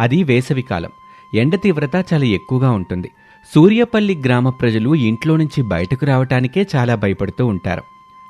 అది వేసవికాలం ఎండ తీవ్రత చాలా ఎక్కువగా ఉంటుంది. సూర్యపల్లి గ్రామ ప్రజలు ఇంట్లో నుంచి బయటకు రావటానికే చాలా భయపడుతూ ఉంటారు.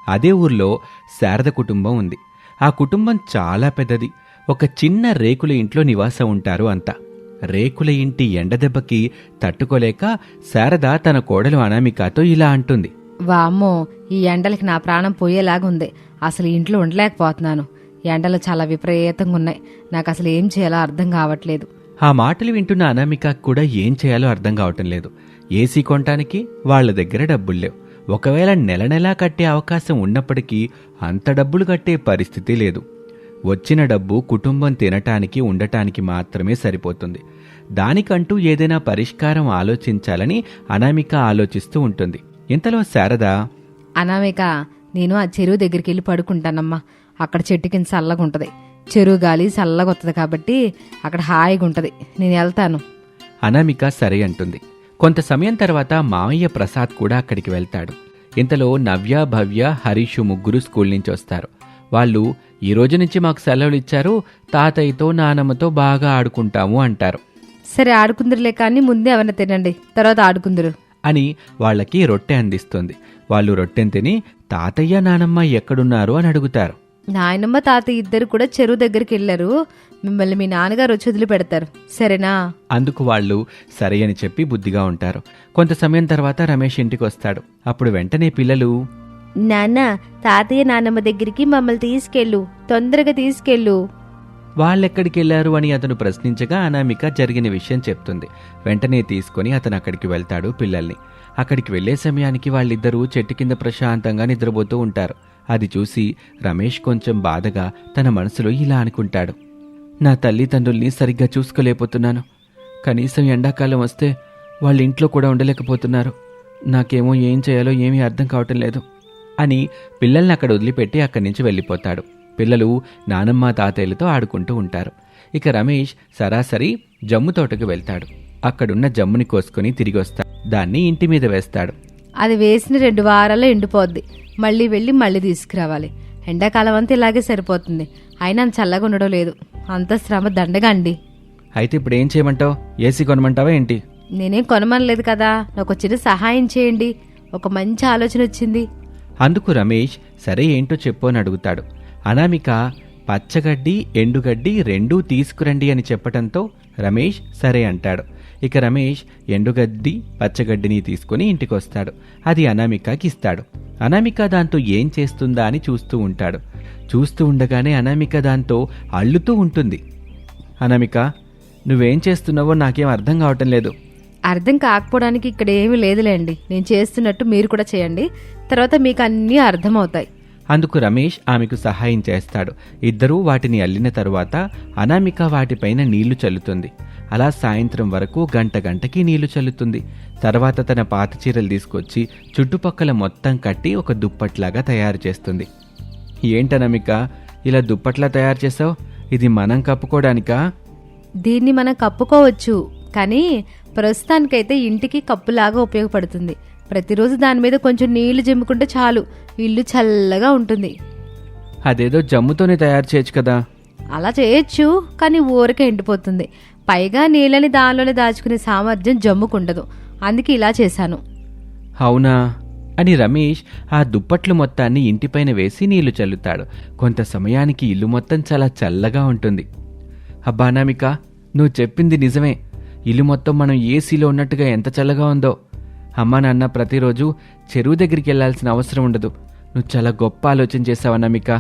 అదే ఊర్లో శారద కుటుంబం ఉంది. ఆ కుటుంబం చాలా పెద్దది. ఒక చిన్న రేకుల ఇంట్లో నివాసం ఉంటారు అంతా. రేకుల ఇంటి ఎండదెబ్బకి తట్టుకోలేక శారద తన కోడలు అనామికతో ఇలా అంటుంది. వామ్మో ఈ ఎండలకి నా ప్రాణం పోయేలాగుంది. అసలు ఇంట్లో ఉండలేకపోతున్నాను. ఎండలు చాలా విపరీతంగా ఉన్నాయి. నాకు అసలు ఏం చేయాలో అర్థం కావట్లేదు. ఆ మాటలు వింటున్న అనామిక కూడా ఏం చేయాలో అర్థం కావటం లేదు. ఏసీ కొనటానికి వాళ్ళ దగ్గర డబ్బులు లేవు. ఒకవేళ నెల నెలా కట్టే అవకాశం ఉన్నప్పటికీ అంత డబ్బులు కట్టే పరిస్థితి లేదు. వచ్చిన డబ్బు కుటుంబం తినటానికి ఉండటానికి మాత్రమే సరిపోతుంది. దానికంటూ ఏదైనా పరిష్కారం ఆలోచించాలని అనామిక ఆలోచిస్తూ ఉంటుంది. ఇంతలో శారద అనామిక నేను ఆ చెరువు దగ్గరికి వెళ్ళి పడుకుంటానమ్మా. అక్కడ చెట్టు కింద చల్లగా ఉంటది. చెరువు గాలి చల్లగా వస్తుంది కాబట్టి అక్కడ హాయిగా ఉంటది. నేను వెళ్తాను. అనామిక సరే అంటుంది. కొంత సమయం తర్వాత మామయ్య ప్రసాద్ కూడా అక్కడికి వెళ్తాడు. ఇంతలో నవ్య భవ్య హరీషు ముగ్గురు స్కూల్ నుంచి వస్తారు. వాళ్ళు ఈ రోజు నుంచి మాకు సెలవులు ఇచ్చారు. తాతయ్యతో నానమ్మతో బాగా ఆడుకుంటాము అంటారు. సరే ఆడుకుందరులే కానీ ముందే ఎవరైనా తినండి. తర్వాత ఆడుకుందరు. అని వాళ్ళకి రొట్టె అందిస్తుంది. వాళ్ళు రొట్టెని తిని తాతయ్య నానమ్మ ఎక్కడున్నారు అని అడుగుతారు. నాయనమ్మ తాత ఇద్దరు కూడా చెరువు దగ్గరికి వెళ్ళారు. మిమ్మల్ని మీ నాన్నగారు వచ్చి వదిలిపెడతారు. సరేనా? అందుకు వాళ్ళు సరే అని చెప్పి బుద్ధిగా ఉంటారు. కొంత సమయం తర్వాత రమేష్ ఇంటికి వస్తాడు. అప్పుడు వెంటనే పిల్లలు నాన్న తాతయ్య నాన్నమ్మ దగ్గరికి మమ్మల్ని తీసుకెళ్ళు. తొందరగా తీసుకెళ్ళు. వాళ్ళెక్కడికి వెళ్ళారు అని అతను ప్రశ్నించగా అనామిక జరిగిన విషయం చెప్తుంది. వెంటనే తీసుకొని అతను అక్కడికి వెళ్తాడు పిల్లల్ని. అక్కడికి వెళ్ళే సమయానికి వాళ్ళిద్దరూ చెట్టు కింద ప్రశాంతంగా నిద్రపోతూ ఉంటారు. అది చూసి రమేష్ కొంచెం బాధగా తన మనసులో ఇలా అనుకుంటాడు. నా తల్లిదండ్రుల్ని సరిగ్గా చూసుకోలేకపోతున్నాను. కనీసం ఎండాకాలం వస్తే వాళ్ళ ఇంట్లో కూడా ఉండలేకపోతున్నారు. నాకేమో ఏం చేయాలో ఏమీ అర్థం కావటం లేదు అని పిల్లల్ని అక్కడ వదిలిపెట్టి అక్కడి నుంచి వెళ్ళిపోతాడు. పిల్లలు నానమ్మ తాతయ్యలతో ఆడుకుంటూ ఉంటారు. ఇక రమేష్ సరాసరి జమ్ము తోటకు వెళ్తాడు. అక్కడున్న జమ్ముని కోసుకొని తిరిగి వస్తాడు. దాన్ని ఇంటి మీద వేస్తాడు. అది వేసిన రెండు వారాల్లో ఎండిపోద్ది. మళ్ళీ వెళ్ళి మళ్ళీ తీసుకురావాలి. ఎండాకాలం అంతా ఇలాగే సరిపోతుంది. అయినా చల్లగా ఉండడం లేదు. అంత శ్రమ దండగా అండి. అయితే ఇప్పుడు ఏం చేయమంటావు? ఏసీ కొనమంటావా ఏంటి? నేనేం కొనమనలేదు కదా. నాకు చిన్న సహాయం చేయండి. ఒక మంచి ఆలోచన వచ్చింది. అందుకు రమేష్ సరే ఏంటో చెప్పు అని అడుగుతాడు. అనామిక పచ్చగడ్డి ఎండుగడ్డి రెండూ తీసుకురండి అని చెప్పటంతో రమేష్ సరే అంటాడు. ఇక రమేష్ ఎండుగడ్డి పచ్చగడ్డిని తీసుకుని ఇంటికి వస్తాడు అది అనామికకి ఇస్తాడు. అనామిక దాంతో ఏం చేస్తుందా అని చూస్తూ ఉంటాడు. చూస్తూ ఉండగానే అనామిక దాంతో అల్లుతూ ఉంటుంది. అనామిక నువ్వేం చేస్తున్నావో నాకేం అర్థం కావటం లేదు. అర్థం కాకపోవడానికి ఇక్కడ ఏమీ లేదులేండి. నేను చేస్తున్నట్టు మీరు కూడా చేయండి. తర్వాత మీకు అన్నీ అర్థమవుతాయి. అందుకు రమేష్ ఆమెకు సహాయం చేస్తాడు. ఇద్దరూ వాటిని అల్లిన తరువాత అనామిక వాటిపైన నీళ్ళు చల్లుతుంది. అలా సాయంత్రం వరకు గంట గంటకి నీళ్ళు చల్లుతుంది. తర్వాత తన పాత చీరలు తీసుకొచ్చి చుట్టుపక్కల మొత్తం కట్టి ఒక దుప్పట్లాగా తయారు చేస్తుంది. ఏంటనమిక ఇలా దుప్పట్లా తయారు చేసావు ఇది మనం కప్పుకోవడానికా దీన్ని మనం కప్పుకోవచ్చు కానీ ప్రస్తుతానికైతే ఇంటికి కప్పులాగా ఉపయోగపడుతుంది. ప్రతిరోజు దాని మీద కొంచెం నీళ్ళు జమ్ముకుంటే చాలు ఇల్లు చల్లగా ఉంటుంది. అదేదో జమ్ముతోనే తయారు చేయొచ్చు కదా? అలా చేయొచ్చు కానీ ఊరికే ఎండిపోతుంది. పైగా నీళ్ళని దానిలోనే దాచుకునే సామర్థ్యం జమ్ముకుండదు. అందుకే ఇలా చేశాను. అవునా? అని రమేష్ ఆ దుప్పట్లు మొత్తాన్ని ఇంటిపైన వేసి నీళ్ళు చల్లుతాడు. కొంత సమయానికి ఇల్లు మొత్తం చాలా చల్లగా ఉంటుంది. అబ్బా అనామిక నువ్వు చెప్పింది నిజమే. ఇల్లు మొత్తం మనం ఏసీలో ఉన్నట్టుగా ఎంత చల్లగా ఉందో. అమ్మా నాన్న ప్రతిరోజు చెరువు దగ్గరికి వెళ్ళాల్సిన అవసరం ఉండదు. నువ్వు చాలా గొప్ప ఆలోచన చేశావు అనామిక.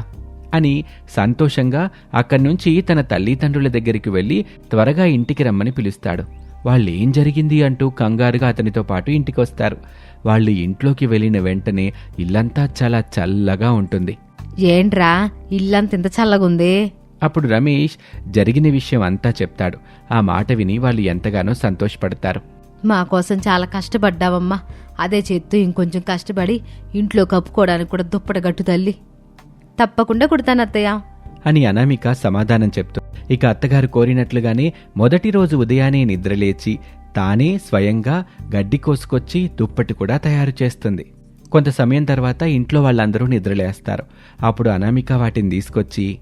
అని సంతోషంగా అక్కడి నుంచి తన తల్లిదండ్రుల దగ్గరికి వెళ్ళి త్వరగా ఇంటికి రమ్మని పిలుస్తాడు. వాళ్ళు ఏం జరిగింది అంటూ కంగారుగా అతనితో పాటు ఇంటికి వస్తారు వాళ్ళు ఇంట్లోకి వెళ్ళిన వెంటనే ఇల్లంతా చాలా చల్లగా ఉంటుంది. ఏంట్రా ఇల్లంత ఇంత చల్లగుంది? అప్పుడు రమేష్ జరిగిన విషయం అంతా చెప్తాడు. ఆ మాట విని వాళ్ళు ఎంతగానో సంతోషపడతారు. మా కోసం చాలా కష్టపడ్డావమ్మా. అదే చేత్తూ ఇంకొంచెం కష్టపడి ఇంట్లో కప్పుకోవడానికి కూడా దుప్పట గట్టు తల్లి. తప్పకుండా కుడతాను అత్తయ్య. అని అనామిక సమాధానం చెప్తూ ఇక అత్తగారు కోరినట్లుగానే మొదటి రోజు ఉదయాన్నే నిద్రలేచి తానే స్వయంగా గడ్డి కోసుకొచ్చి దుప్పటి కూడా తయారు చేస్తుంది. కొంత సమయం తర్వాత ఇంట్లో వాళ్ళందరూ నిద్రలేస్తారు. అప్పుడు అనామిక వాటిని తీసుకొచ్చి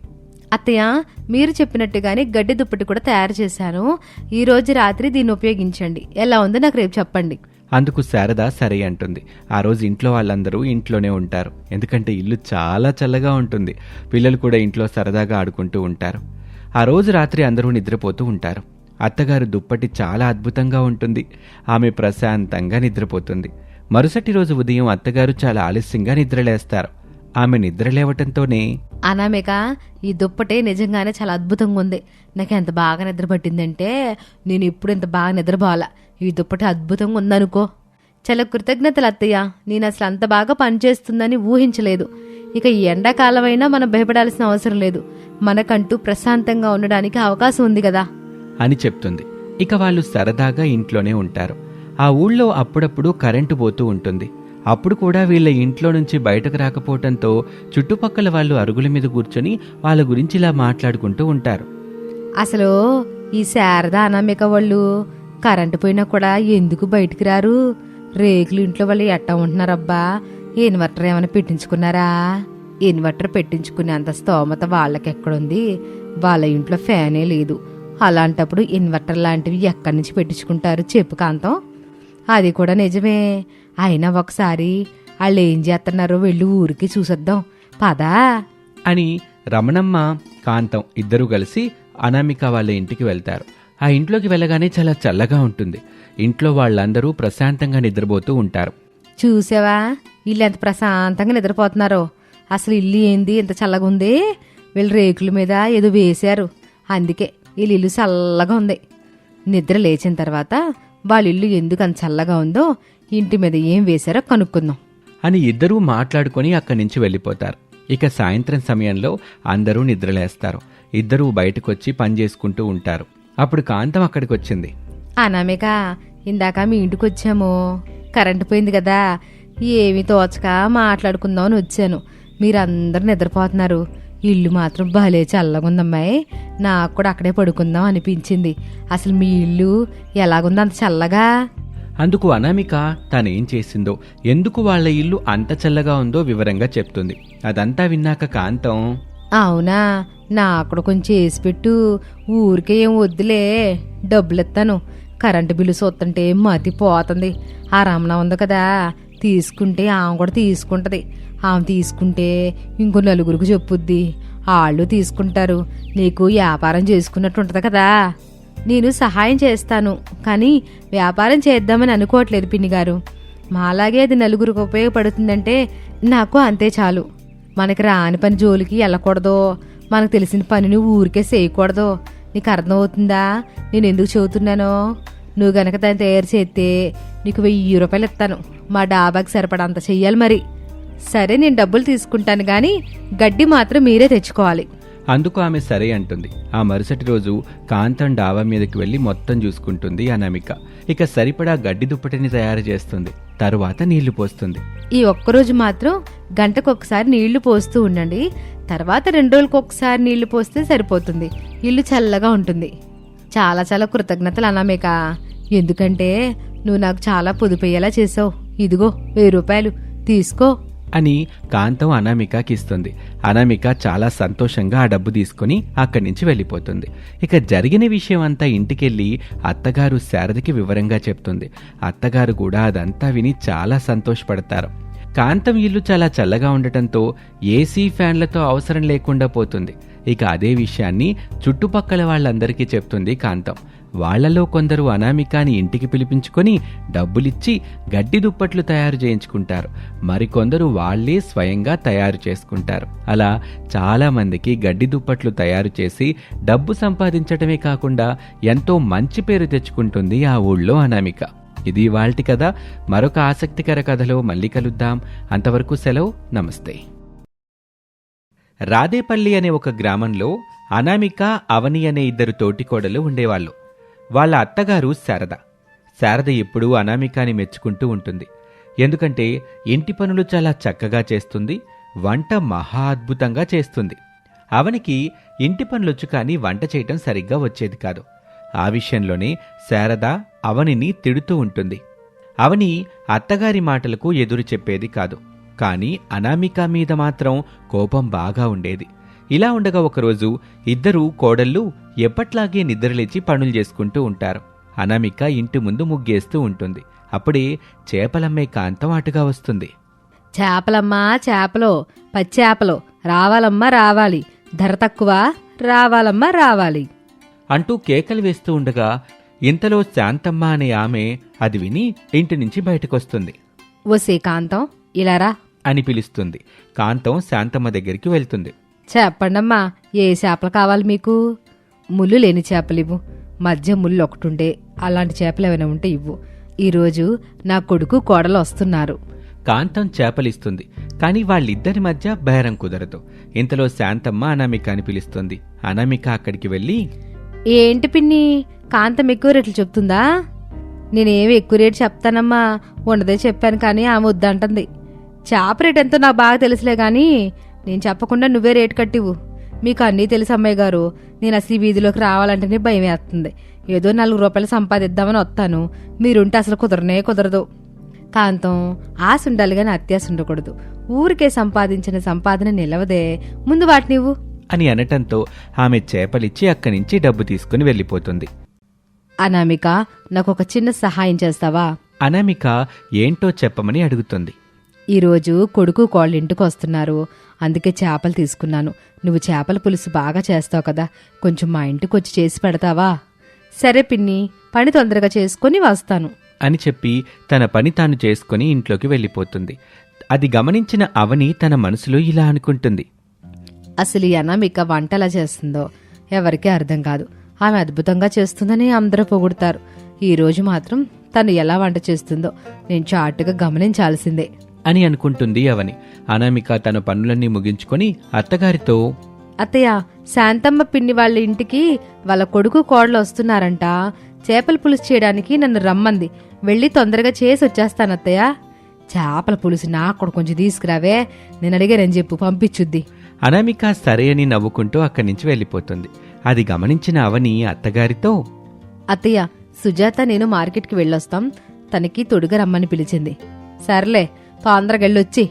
అత్తయ్య మీరు చెప్పినట్టుగానే గడ్డి దుప్పటి కూడా తయారు చేశాను. ఈ రోజు రాత్రి దీన్ని ఉపయోగించండి. ఎలా ఉందో నాకు రేపు చెప్పండి. అందుకు శారద సరే అంటుంది. ఆ రోజు ఇంట్లో వాళ్ళందరూ ఇంట్లోనే ఉంటారు. ఎందుకంటే ఇల్లు చాలా చల్లగా ఉంటుంది. పిల్లలు కూడా ఇంట్లో సరదాగా ఆడుకుంటూ ఉంటారు. ఆ రోజు రాత్రి అందరూ నిద్రపోతూ ఉంటారు. అత్తగారు దుప్పటి చాలా అద్భుతంగా ఉంటుంది. ఆమె ప్రశాంతంగా నిద్రపోతుంది. మరుసటి రోజు ఉదయం అత్తగారు చాలా ఆలస్యంగా నిద్రలేస్తారు. ఆమె నిద్రలేవటంతోనే అనామిక ఈ దుప్పటే నిజంగానే చాలా అద్భుతంగా ఉంది. నాకు ఎంత బాగా నిద్ర పట్టిందంటే నేను ఇప్పుడు ఇంత బాగా నిద్రపోవాలా. ఈ దుప్పటి అద్భుతంగా ఉందనుకో. చాలా కృతజ్ఞతలు అత్తయ్య. నేను అసలు అంత బాగా పనిచేస్తుందని ఊహించలేదు. ఇక ఈ ఎండాకాలం అయినా మనం భయపడాల్సిన అవసరం లేదు. మనకంటూ ప్రశాంతంగా ఉండడానికి అవకాశం ఉంది కదా. అని చెప్తుంది. ఇక వాళ్ళు సరదాగా ఇంట్లోనే ఉంటారు. ఆ ఊళ్ళో అప్పుడప్పుడు కరెంటు పోతూ ఉంటుంది. అప్పుడు కూడా వీళ్ళ ఇంట్లో నుంచి బయటకు రాకపోవటంతో చుట్టుపక్కల వాళ్ళు అరుగుల మీద కూర్చొని వాళ్ళ గురించి ఇలా మాట్లాడుకుంటూ ఉంటారు. అసలు ఈ శారద అనామిక వాళ్ళు కరెంటు పోయినా కూడా ఎందుకు బయటికి రారు? రేకులు ఇంట్లో వాళ్ళు ఎట్టా ఉంటున్నారబ్బా? ఇన్వర్టర్ ఏమైనా పెట్టించుకున్నారా? ఇన్వర్టర్ పెట్టించుకునే అంత స్తోమత వాళ్ళకి ఎక్కడుంది వాళ్ళ ఇంట్లో ఫ్యానే లేదు. అలాంటప్పుడు ఇన్వర్టర్ లాంటివి ఎక్కడి నుంచి పెట్టించుకుంటారు? చెప్పు కాంతం. అది కూడా నిజమే. అయినా ఒకసారి వాళ్ళు ఏం చేస్తున్నారో వెళ్ళి ఊరికి చూసొద్దాం. పదా. అని రమణమ్మ కాంతం ఇద్దరూ కలిసి అనామిక వాళ్ళ ఇంటికి వెళ్తారు. ఆ ఇంట్లోకి వెళ్ళగానే చాలా చల్లగా ఉంటుంది. ఇంట్లో వాళ్ళందరూ ప్రశాంతంగా నిద్రపోతూ ఉంటారు. చూసావా? ఇల్లు ఎంత ప్రశాంతంగా నిద్రపోతున్నారో. అసలు ఇల్లు ఏంది? ఎంత చల్లగా ఉంది? వీళ్ళు రేకుల మీద ఏదో వేశారు. అందుకే వీళ్ళ ఇల్లు చల్లగా ఉంది. నిద్ర లేచిన తర్వాత వాళ్ళ ఇల్లు ఎందుకు అంత చల్లగా ఉందో ఇంటి మీద ఏం వేశారో కనుక్కుందాం. అని ఇద్దరూ మాట్లాడుకొని అక్కడి నుంచి వెళ్ళిపోతారు. ఇక సాయంత్రం సమయంలో అందరూ నిద్రలేస్తారు. ఇద్దరూ బయటకొచ్చి పని చేసుకుంటూ ఉంటారు. అప్పుడు కాంతం అక్కడికి వచ్చింది అనామిక ఇందాక మీ ఇంటికి వచ్చాము కరెంటు పోయింది కదా. ఏమీ తోచక మాట్లాడుకుందామని వచ్చాను. మీరందరూ నిద్రపోతున్నారు. ఇల్లు మాత్రం భలే చల్లగుందమ్మాయి. నాకు కూడా అక్కడే పడుకుందాం అనిపించింది. అసలు మీ ఇల్లు ఎలాగుంది అంత చల్లగా? అందుకు అనామిక తానేం చేసిందో ఎందుకు వాళ్ళ ఇల్లు అంత చల్లగా ఉందో వివరంగా చెప్తుంది. అదంతా విన్నాక కాంతం అవునా? నాకు కొంచెం వేసి పెట్టు. ఊరికే ఏం వద్దులే. డబ్బులు ఇస్తాను కరెంటు బిల్లు చూస్తుంటే మతి పోతుంది ఆ రమణ ఉంది కదా. తీసుకుంటే ఆమె కూడా తీసుకుంటది. ఆమె తీసుకుంటే ఇంకో నలుగురికి చెప్పుద్ది. వాళ్ళు తీసుకుంటారు. నీకు వ్యాపారం చేసుకున్నట్టు ఉంటుంది కదా. నేను సహాయం చేస్తాను. కానీ వ్యాపారం చేద్దామని అనుకోవట్లేదు పిన్ని గారు. మాలాగే అది నలుగురికి ఉపయోగపడుతుందంటే నాకు అంతే చాలు. మనకి రాని పని జోలికి వెళ్ళకూడదు. మనకు తెలిసిన పనిని ఊరికే చేయకూడదు. నీకు అర్థమవుతుందా? నేను ఎందుకు చెబుతున్నానో? నువ్వు గనక దాన్ని తయారు చేస్తే నీకు వెయ్యి రూపాయలు ఇస్తాను. మా డాబాకి సరిపడంత చెయ్యాలి మరి. సరే నేను డబ్బులు తీసుకుంటాను కానీ గడ్డి మాత్రం మీరే తెచ్చుకోవాలి. అందుకు ఆమె సరే అంటుంది. ఆ మరుసటి రోజు కాంతం డాబా మీదకి వెళ్ళి మొత్తం చూసుకుంటుంది అనామిక. ఇక సరిపడా గడ్డి దుప్పటిని తయారు చేస్తుంది. తరువాత నీళ్ళు పోస్తుంది. ఈ ఒక్కరోజు మాత్రం గంటకు ఒకసారి నీళ్ళు పోస్తూ ఉండండి. తర్వాత రెండు రోజులకు ఒకసారి నీళ్ళు పోస్తే సరిపోతుంది. ఇల్లు చల్లగా ఉంటుంది. చాలా చాలా కృతజ్ఞతలు అనామేక. ఎందుకంటే నువ్వు నాకు చాలా పొదుపయ్యేలా చేసావు. ఇదిగో వెయ్యి రూపాయలు. తీసుకో. అని కాంతం అనామికకి ఇస్తుంది. అనామిక చాలా సంతోషంగా ఆ డబ్బు తీసుకుని అక్కడి నుంచి వెళ్ళిపోతుంది. ఇక జరిగిన విషయం అంతా ఇంటికెళ్ళి అత్తగారు శారదకి వివరంగా చెప్తుంది. అత్తగారు కూడా అదంతా విని చాలా సంతోషపడతారు. కాంతం ఇల్లు చాలా చల్లగా ఉండటంతో ఏసీ ఫ్యాన్లతో అవసరం లేకుండా పోతుంది. ఇక అదే విషయాన్ని చుట్టుపక్కల వాళ్ళందరికీ చెప్తుంది కాంతం. వాళ్ళలో కొందరు అనామికాని ఇంటికి పిలిపించుకొని డబ్బులిచ్చి గడ్డి దుప్పట్లు తయారు చేయించుకుంటారు. మరికొందరు వాళ్ళే స్వయంగా తయారు చేసుకుంటారు. అలా చాలా మందికి గడ్డి దుప్పట్లు తయారు చేసి డబ్బు సంపాదించటమే కాకుండా ఎంతో మంచి పేరు తెచ్చుకుంటుంది ఆ ఊళ్ళో అనామిక. ఇది వాల్టి కథ. మరొక ఆసక్తికర కథలో మళ్ళీ కలుద్దాం. అంతవరకు సెలవు. నమస్తే. రాదేపల్లి అనే ఒక గ్రామంలో అనామిక అవని అనే ఇద్దరు తోటికోడలు ఉండేవాళ్ళు. వాళ్ళ అత్తగారు శారద. శారద ఎప్పుడూ అనామికాని మెచ్చుకుంటూ ఉంటుంది. ఎందుకంటే ఇంటి పనులు చాలా చక్కగా చేస్తుంది వంట మహా అద్భుతంగా చేస్తుంది. అవనికి ఇంటి పనులొచ్చు కానీ వంట చేయటం సరిగ్గా వచ్చేది కాదు. ఆ విషయంలోనే శారద అవనిని తిడుతూ ఉంటుంది. అవని అత్తగారి మాటలకు ఎదురు చెప్పేది కాదు. కానీ అనామిక మీద మాత్రం కోపం బాగా ఉండేది. ఇలా ఉండగా ఒకరోజు ఇద్దరు కోడళ్ళు ఎప్పట్లాగే నిద్రలేచి పనులు చేసుకుంటూ ఉంటారు. అనామిక ఇంటి ముందు ముగ్గేస్తూ ఉంటుంది. అప్పుడే చేపలమ్మే కాంతం అటుగా వస్తుంది. చేపలమ్మా చేపలు పచ్చేపలు రావాలమ్మా రావాలి. ధర తక్కువ రావాలమ్మా రావాలి. అంటూ కేకలు వేస్తూ ఉండగా ఇంతలో శాంతమ్మ అనే ఆమె అది విని ఇంటి నుంచి బయటకొస్తుంది. ఓసే కాంతం ఇలారా అని పిలుస్తుంది. కాంతం శాంతమ్మ దగ్గరికి వెళ్తుంది. చెప్పండమ్మా ఏ చేపలు కావాలి మీకు? ముళ్ళు లేని చేపలు ఇవ్వు మధ్య ముళ్ళు ఒకటుండే. అలాంటి చేపలు ఏమైనా ఉంటే ఇవ్వు. ఈరోజు నా కొడుకు కోడలు వస్తున్నారు. కాంతం చేపలిస్తుంది. కానీ వాళ్ళిద్దరి మధ్య బేరం కుదరదు. ఇంతలో శాంతమ్మ అనామిక అని పిలుస్తుంది. అనామిక అక్కడికి వెళ్ళి ఏంటి పిన్ని? కాంతం ఎక్కువ రేట్లు చెప్తుందా? నేనేమి ఎక్కువ రేటు చెప్తానమ్మా. ఉండదే చెప్పాను కానీ ఆమె వద్దంటుంది. చేప రేట్ ఎంతో నాకు బాగా తెలుసులే కానీ నేను చెప్పకుండా నువ్వే రేటు కట్టివు. మీకు అన్నీ తెలుసు అమ్మాయి గారు. నేను అసలు ఈ వీధిలోకి రావాలంటేనే భయం వేస్తుంది. ఏదో నాలుగు రూపాయలు సంపాదిద్దామని వస్తాను. మీరుంటే అసలు కుదరనే కుదరదు. కాంతం ఆశ ఉండాలి కానీ అత్యాశ ఉండకూడదు. ఊరికే సంపాదించిన సంపాదన నిలవదే. ముందు వాటినివ్వు అని అనటంతో ఆమె చేపలిచ్చి అక్కడి నుంచి డబ్బు తీసుకుని వెళ్ళిపోతుంది. అనామిక నాకు ఒక చిన్న సహాయం చేస్తావా? అనామిక ఏంటో చెప్పమని అడుగుతుంది. ఈరోజు కొడుకు కోళ్ళ ఇంటికి వస్తున్నారు. అందుకే చేపలు తీసుకున్నాను. నువ్వు చేపల పులుసు బాగా చేస్తావు కదా. కొంచెం మా ఇంటికి వచ్చి చేసి పెడతావా? సరే పిన్ని పని తొందరగా చేసుకొని వస్తాను. అని చెప్పి తన పని తాను చేసుకుని ఇంట్లోకి వెళ్ళిపోతుంది. అది గమనించిన అవని తన మనసులో ఇలా అనుకుంటుంది. అసలు ఈ అనామిక వంట ఎలా చేస్తుందో ఎవరికీ అర్థం కాదు. ఆమె అద్భుతంగా చేస్తుందని అందరూ పొగుడతారు. ఈ రోజు మాత్రం తను ఎలా వంట చేస్తుందో నేను చాటుగా గమనించాల్సిందే. అని అనుకుంటుంది అవని. అనామిక తన పనులన్నీ ముగించుకొని అత్తగారితో అత్తయ్య శాంతమ్మ పిన్ని వాళ్ళ ఇంటికి వాళ్ళ కొడుకు కోడలు వస్తున్నారంట. చేపల పులుసు చేయడానికి నన్ను రమ్మంది. వెళ్ళి తొందరగా చేసి వచ్చేస్తాను అత్తయ్య. చేపల పులుసు నాకు కూడా కొంచెం తీసుకురావే. నేను అడిగానని చెప్పు పంపించుద్ది. అనామిక సరే అని నవ్వుకుంటూ అక్కడి నుంచి వెళ్ళిపోతుంది. అది గమనించిన అవని అత్తగారితో అత్తయ్య సుజాత నేను మార్కెట్కి వెళ్ళొస్తాం. తనకి తొడుగా రమ్మని పిలిచింది. సర్లే తొందరగా వెళ్ళొచ్చి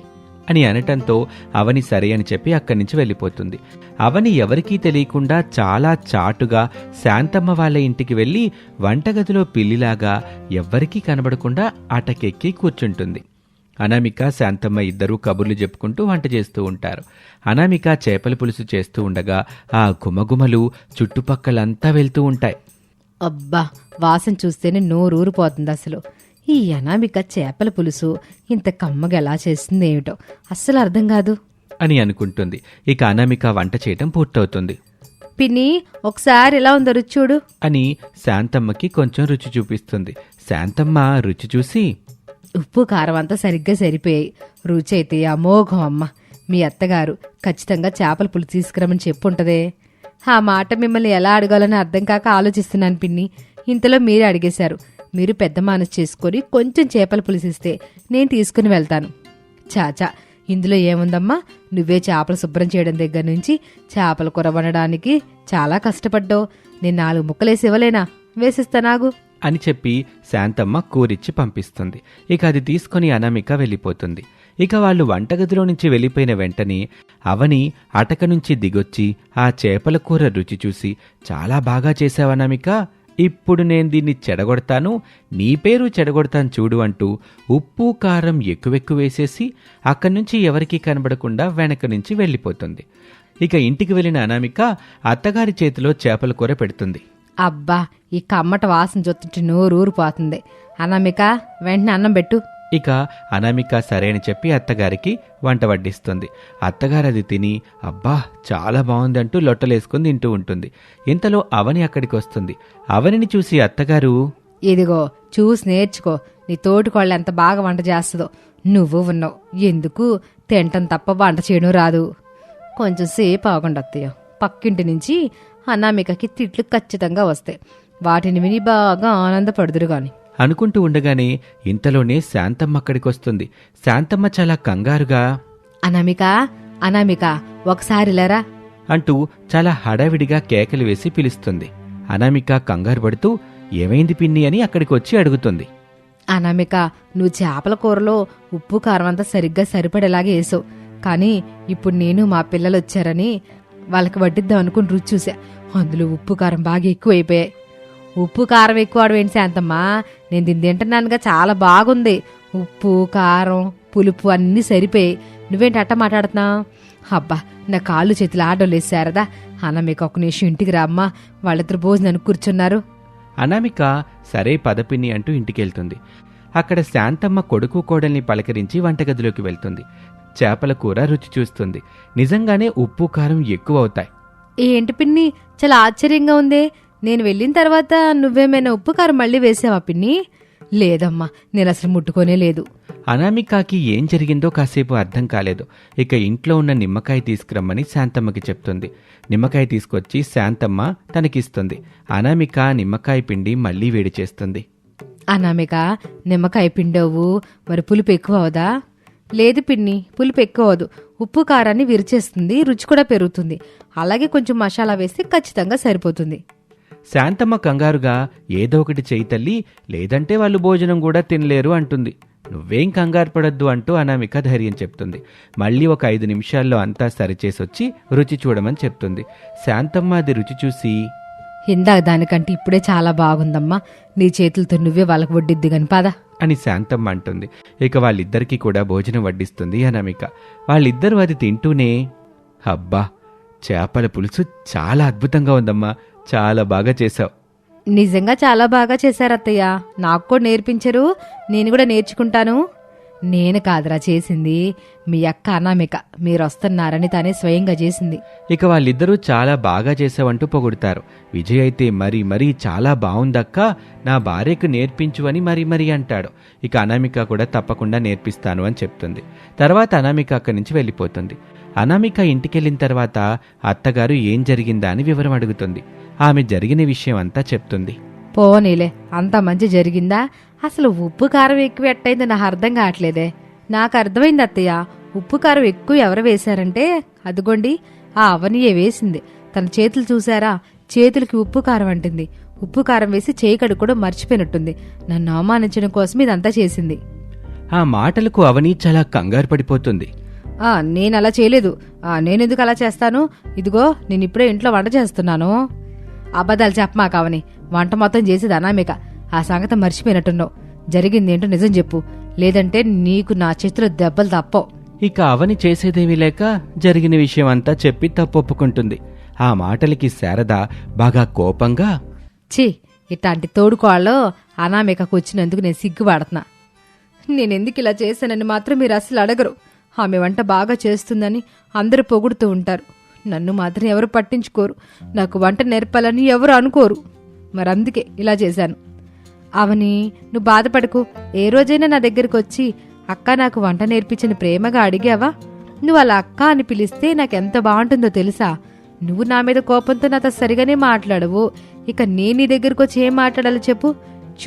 అని అనటంతో అవని సరే అని చెప్పి అక్కడి నుంచి వెళ్ళిపోతుంది. అవని ఎవరికీ తెలియకుండా చాలా చాటుగా శాంతమ్మ వాళ్ళ ఇంటికి వెళ్ళి వంటగదిలో పిల్లిలాగా ఎవ్వరికీ కనబడకుండా అటకెక్కి కూర్చుంటుంది. అనామిక శాంతమ్మ ఇద్దరూ కబుర్లు చెప్పుకుంటూ వంట చేస్తూ ఉంటారు. అనామిక చేపల పులుసు చేస్తూ ఉండగా ఆ గుమగుమలు చుట్టుపక్కలంతా వెళ్తూ ఉంటాయి. అబ్బా వాసన చూస్తేనే నోరూరిపోతుంది అసలు. ఈ అనామిక చేపల పులుసు ఇంత కమ్మగా ఎలా చేస్తుంది ఏమిటో అస్సలు అర్థం కాదు. అని అనుకుంటుంది. ఇక అనామిక వంట చేయటం పూర్తవుతుంది. పిన్ని ఒకసారి ఎలా ఉందో రుచి చూడు. అని శాంతమ్మకి కొంచెం రుచి చూపిస్తుంది. శాంతమ్మ రుచి చూసి? ఉప్పు కారం అంతా సరిగ్గా సరిపోయాయి. రుచి అయితే అమోఘం అమ్మ. మీ అత్తగారు ఖచ్చితంగా చేపల పులుసు తీసుకురమని చెప్పుంటదే. ఆ మాట మిమ్మల్ని ఎలా అడగాలని అర్థం కాక ఆలోచిస్తున్నాను పిన్ని. ఇంతలో మీరే అడిగేశారు. మీరు పెద్ద మానసు చేసుకొని కొంచెం చేపల పులిసిస్తే నేను తీసుకుని వెళ్తాను. చాచా ఇందులో ఏముందమ్మా? నువ్వే చేపలు శుభ్రం చేయడం దగ్గర నుంచి చేపల కూర వండడానికి చాలా కష్టపడ్డావు. నేను నాలుగు ముక్కలేసి ఇవ్వలేనా? వేసిస్తానాగు అని చెప్పి శాంతమ్మ కూరిచ్చి పంపిస్తుంది. ఇక అది తీసుకొని అనామిక వెళ్ళిపోతుంది. ఇక వాళ్ళు వంటగదిలో నుంచి వెళ్ళిపోయిన వెంటనే అవని అటక నుంచి దిగొచ్చి ఆ చేపల కూర రుచి చూసి చాలా బాగా చేసావనామిక ఇప్పుడు నేను దీన్ని చెడగొడతాను నీ పేరు చెడగొడతాను చూడు అంటూ ఉప్పు కారం ఎక్కువెక్కువ వేసేసి అక్కడి నుంచి ఎవరికీ కనబడకుండా వెనక నుంచి వెళ్ళిపోతుంది. ఇక ఇంటికి వెళ్ళిన అనామిక అత్తగారి చేతిలో చేపల కూర పెడుతుంది. అబ్బా ఈ కమ్మట వాసన చూస్తుంటే నోరు ఊరిపోతుంది అనామిక వెంటనే అన్నం పెట్టు. ఇక అనామిక సరే అని చెప్పి అత్తగారికి వంట వడ్డిస్తుంది. అత్తగారు అది తిని అబ్బా చాలా బాగుందంటూ లొట్టలేసుకుని తింటూ ఉంటుంది. ఇంతలో అవని అక్కడికి వస్తుంది. అవనిని చూసి అత్తగారు ఇదిగో చూసి నేర్చుకో. నీ తోటికోళ్ళు ఎంత బాగా వంట చేస్తుందో. నువ్వు ఉన్నావు. ఎందుకు? తింటం తప్ప వంట చేయడం రాదు. కొంచెం సేపు ఆగండి అత్తయ్య. పక్కింటి నుంచి అనామికకి తిట్లు ఖచ్చితంగా వస్తాయి. వాటిని విని బాగా ఆనందపడుదురు కానీ అనుకుంటూ ఉండగానే ఇంతలోనే శాంతమ్మ అక్కడికి వస్తుంది శాంతమ్మ చాలా కంగారుగా అనామిక అనామిక ఒకసారి లేరా? అంటూ చాలా హడావిడిగా కేకలు వేసి పిలుస్తుంది. అనామిక కంగారు పడుతూ ఏమైంది పిన్ని? అని అక్కడికి వచ్చి అడుగుతుంది. అనామిక నువ్వు చేపల కూరలో ఉప్పు కారం అంతా సరిగ్గా సరిపడేలాగే వేసావు. కానీ ఇప్పుడు నేను మా పిల్లలు వచ్చారని వాళ్ళకి వడ్డిద్దాం అనుకుని రుచి చూసా. అందులో ఉప్పు కారం బాగా ఎక్కువైపోయాయి. ఉప్పు కారం ఎక్కువ ఏంటి శాంతమ్మా? నేను దీన్ని తింటున్నానుగా చాలా బాగుంది. ఉప్పు కారం పులుపు అన్నీ సరిపోయాయి. నువ్వేంటి అట్ట మాట్లాడుతున్నావు? అబ్బా నా కాళ్ళు చేతులు ఆడోళ్ళు వేసారదా అన్న మీకు ఒక నిమిషం ఇంటికి రామ్మా వాళ్ళిద్దరు భోజనానికి కూర్చున్నారు. అనామిక సరే పదపిన్ని అంటూ ఇంటికెళ్తుంది. అక్కడ శాంతమ్మ కొడుకు కోడల్ని పలకరించి వంటగదిలోకి వెళ్తుంది. చేపల కూర రుచి చూస్తుంది. నిజంగానే ఉప్పు కారం ఎక్కువ అవుతాయి. ఏంటి పిన్ని? చాలా ఆశ్చర్యంగా ఉందే. నేను వెళ్ళిన తర్వాత నువ్వేమైనా ఉప్పు కారం మళ్ళీ వేసావా పిన్ని? లేదమ్మా నేను అసలు ముట్టుకోనే లేదు. అనామికకి ఏం జరిగిందో కాసేపు అర్థం కాలేదు. ఇక ఇంట్లో ఉన్న నిమ్మకాయ తీసుకురమ్మని శాంతమ్మకి చెప్తుంది. నిమ్మకాయ తీసుకొచ్చి శాంతమ్మ తనకిస్తుంది. అనామిక నిమ్మకాయ పిండి మళ్ళీ వేడి చేస్తుంది. అనామిక నిమ్మకాయ పిండవు మరి పులుపు ఎక్కువ అవదా లేదు పిన్ని పులుపు ఎక్కువ అవదు ఉప్పు కారాన్ని విరిచేస్తుంది రుచి కూడా పెరుగుతుంది. అలాగే కొంచెం మసాలా వేస్తే ఖచ్చితంగా సరిపోతుంది. శాంతమ్మ కంగారుగా ఏదో ఒకటి చేయి తల్లి లేదంటే వాళ్ళు భోజనం కూడా తినలేరు అంటుంది. నువ్వేం కంగారు పడద్దు అంటూ అనామిక ధైర్యం చెప్తుంది. మళ్ళీ ఒక ఐదు నిమిషాల్లో అంతా సరిచేసొచ్చి రుచి చూడమని చెప్తుంది. శాంతమ్మ అది రుచి చూసి ఇందాక దానికంటే ఇప్పుడే చాలా బాగుందమ్మా. నీ చేతులతో నువ్వే వాళ్ళకి వడ్డిద్ది గని పదా. అని శాంతమ్మ అంటుంది. ఇక వాళ్ళిద్దరికీ కూడా భోజనం వడ్డిస్తుంది అనామిక. వాళ్ళిద్దరూ అది తింటూనే అబ్బా చేపల పులుసు చాలా అద్భుతంగా ఉందమ్మా. చాలా బాగా చేశావు. నిజంగా చాలా బాగా చేశారు అత్తయ్య నాకు కూడా నేర్పించరు. నేను కూడా నేర్చుకుంటాను. నేను కాదురా చేసింది మీ అక్క అనామిక. మీరు వస్తున్నారని తానే స్వయంగా చేసింది. ఇక వాళ్ళిద్దరూ చాలా బాగా చేసావంటూ పొగుడుతారు. విజయ్ అయితే మరీ మరీ చాలా బాగుందక్క నా భార్యకు నేర్పించు అని మరీ మరీ అంటాడు. ఇక అనామిక కూడా తప్పకుండా నేర్పిస్తాను అని చెప్తుంది. తర్వాత అనామిక అక్కడి నుంచి వెళ్ళిపోతుంది. అనామిక ఇంటికెళ్ళిన తర్వాత అత్తగారు ఏం జరిగిందా అని వివరం అడుగుతుంది. ఆమె జరిగిన విషయం అంతా చెప్తుంది. పోనీలే అంత మంచి జరిగిందా? అసలు ఉప్పు కారం ఎక్కువ ఎట్టయిందో నాకు అర్థం కావట్లేదే. నాకు అర్థమైంది అత్తయ్య ఉప్పు కారం ఎక్కువ ఎవరు వేశారంటే అదిగోండి ఆ అవనియే వేసింది. తన చేతులు చూసారా చేతులకి ఉప్పు కారం అంటుంది. ఉప్పు కారం వేసి చేయి కడుగు కూడా మర్చిపోయినట్టుంది. నన్ను అవమానించడం కోసం ఇదంతా చేసింది. ఆ మాటలకు అవని చాలా కంగారు పడిపోతుంది. ఆ నేను అలా చేయలేదు నేనెందుకు అలా చేస్తాను? ఇదిగో నేను ఇప్పుడే ఇంట్లో వంట చేస్తున్నాను. అబద్ధాలు చెప్పమా కావని? వంట మొత్తం చేసేది అనామిక. ఆ సంగతి మర్చిపోయినట్టున్నావు. జరిగింది ఏంటో నిజం చెప్పు. లేదంటే నీకు నా చేతిలో దెబ్బలు తప్పవు. ఇక అవని చేసేదేమీ లేక జరిగిన విషయం అంతా చెప్పి తప్పొప్పుకుంటుంది. ఆ మాటలకి శారద బాగా కోపంగా ఛీ ఇట్లాంటి తోడుకోళ్ళు అనామికకు వచ్చినందుకు నేను సిగ్గుపడుతున్నా. నేనెందుకు ఇలా చేశానని మాత్రం మీరు అసలు అడగరు. ఆమె వంట బాగా చేస్తుందని అందరూ పొగుడుతూ ఉంటారు. నన్ను మాత్రం ఎవరు పట్టించుకోరు. నాకు వంట నేర్పాలని ఎవరు అనుకోరు. మరి అందుకే ఇలా చేశాను. అవని నువ్వు బాధపడకు. ఏ రోజైనా నా దగ్గరికి వచ్చి అక్క నాకు వంట నేర్పించిన ప్రేమగా అడిగావా? నువ్వు అలా అక్క అని పిలిస్తే నాకు ఎంత బాగుంటుందో తెలుసా? నువ్వు నా మీద కోపంతో నాతో సరిగానే మాట్లాడవు. ఇక నేను నీ దగ్గరకు వచ్చి ఏం మాట్లాడాలో చెప్పు.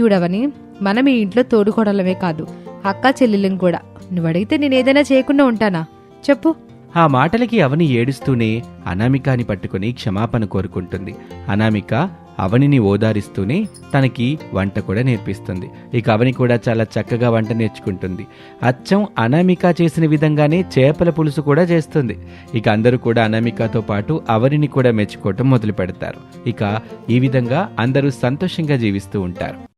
చూడవని మనం ఈ ఇంట్లో తోడుకోవడమే కాదు. అక్క చెల్లెలం కూడా. నువ్వు అడిగితే నేను ఏదైనా చేయకుండా ఉంటానా? చెప్పు. ఆ మాటలకి అవని ఏడుస్తూనే అనామికాని పట్టుకుని క్షమాపణ కోరుకుంటుంది. అనామిక అవనిని ఓదారిస్తూనే తనకి వంట కూడా నేర్పిస్తుంది. ఇక అవని కూడా చాలా చక్కగా వంట నేర్చుకుంటుంది. అచ్చం అనామిక చేసిన విధంగానే చేపల పులుసు కూడా చేస్తుంది. ఇక అందరూ కూడా అనామికతో పాటు అవనిని కూడా మెచ్చుకోవటం మొదలు పెడతారు ఇక ఈ విధంగా అందరూ సంతోషంగా జీవిస్తూ ఉంటారు.